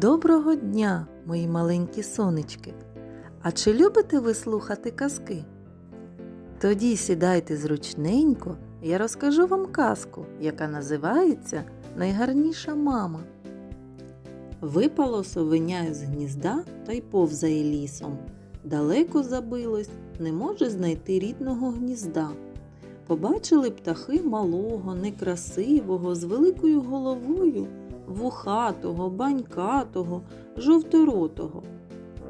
Доброго дня, мої маленькі сонечки! А чи любите ви слухати казки? Тоді сідайте зручненько, я розкажу вам казку, яка називається Найгарніша мама. Випало совеня з гнізда та й повзає лісом. Далеко забилось, не може знайти рідного гнізда. Побачили птахи малого, некрасивого, з великою головою, вухатого, банькатого, жовторотого.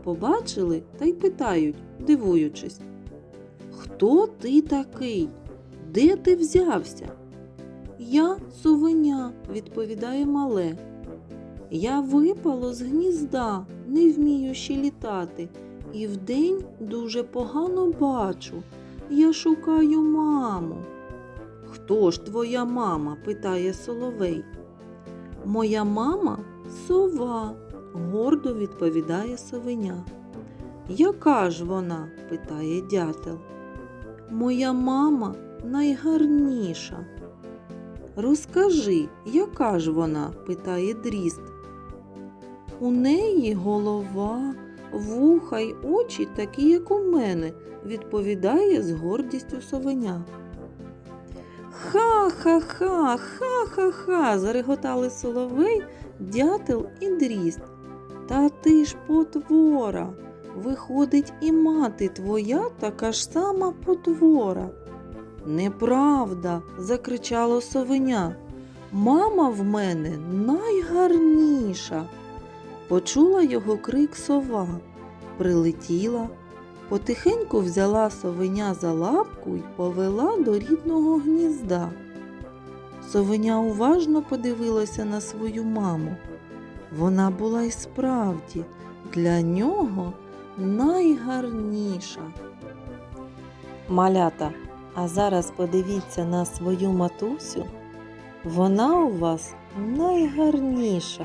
Побачили та й питають, дивуючись. Хто ти такий? Де ти взявся? Я совеня, відповідає мале. Я випало з гнізда, не вмію ще літати, і вдень дуже погано бачу. Я шукаю маму. Хто ж твоя мама? питає Соловей. Моя мама сова, гордо відповідає совеня. Яка ж вона? питає дятел. Моя мама найгарніша. Розкажи, яка ж вона? питає дріст. У неї голова, вуха й очі такі, як у мене, відповідає з гордістю совеня. Ха-ха-ха, ха-ха-ха. зареготали соловей, дятел і дріст. Та ти ж потвора. Виходить, і мати твоя така ж сама потвора. Неправда, закричало совеня. Мама в мене найгарніша. Почула його крик сова, прилетіла, потихеньку взяла совеня за лапку й повела до рідного гнізда. Совеня уважно подивилася на свою маму. Вона була й справді для нього найгарніша. Малята, а зараз подивіться на свою матусю. Вона у вас найгарніша.